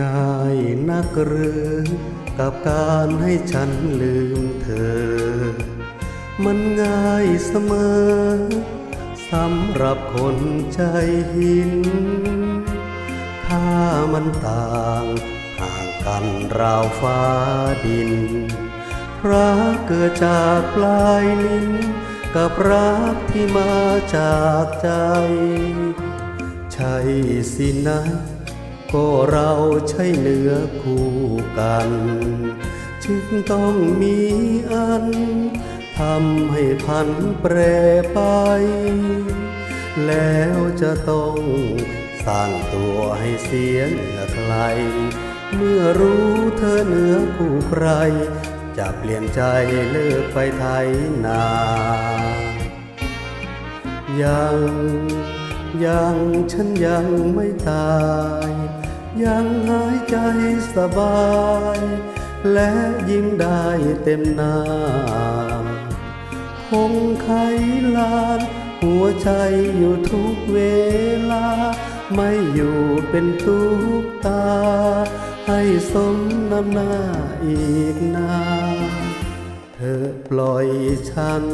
ง่ายนักหรือกับการให้ฉันลืมเธอ มันง่ายเสมอสำหรับคนใจหิน ถ้ามันต่างห่างกันราวฟ้าดินรักเกิดจากปลายลิ้น กับรักที่มาจากใจ ใช่สินะ ก็เราใช่เนื้อคู่กัน จึงต้องมีอันทำให้พันแปรไป แล้วจะต้องสร้างตัวให้เสียเหนือใคร เมื่อรู้เธอเหนือคู่ใคร จะเปลี่ยนใจเลิกไปไทยนา ยัง ยังฉันยังไม่ตาย ยังหายใจสบาย และยิ้มได้เต็มหน้าคงไขลาน หัวใจอยู่ทุกเวลา ไม่อยู่เป็นทุกตา ให้สมน้ำหน้าอีกนานเธอปล่อยฉัน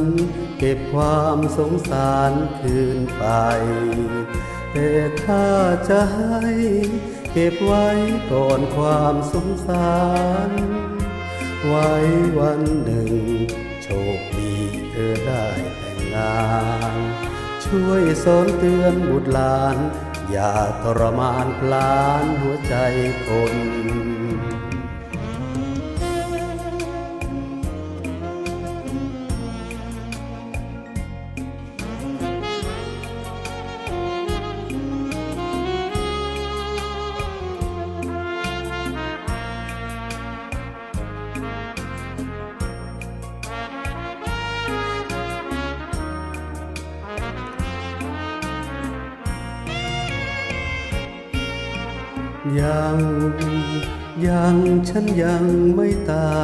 เก็บความสงสารคืนไป แต่ถ้าจะให้ ก็บไว้ก่อนความสงสาร ไว้วันหนึ่ง โชคดีเธอได้แต่งงาน ช่วยสอนเตือนบุตรหลาน อย่าทรมานพลานหัวใจคน ยัง ยังฉันยังไม่ตา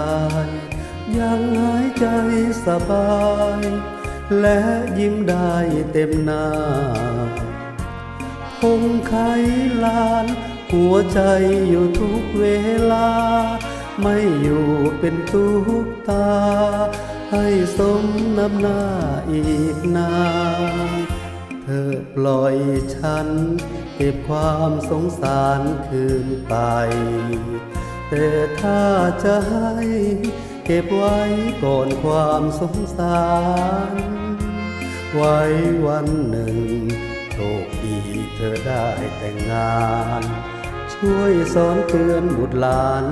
ย ยังหายใจสบาย และยิ้มได้เต็มหน้าคงไขลาน หัวใจอยู่ทุกเวลา ไม่อยู่เป็นทุกตา ให้สมน้ำหน้าอีกนาน ปล่อยฉัน เก็บความสงสารคืนไป แต่ถ้าจะให้เก็บไว้ก่อนความสงสาร ไว้วันหนึ่งโชคดีเธอได้แต่งงาน ช่วยสอนเตือนบุตรหลาน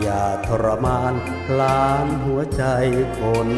อย่าทรมานหลานหัวใจคน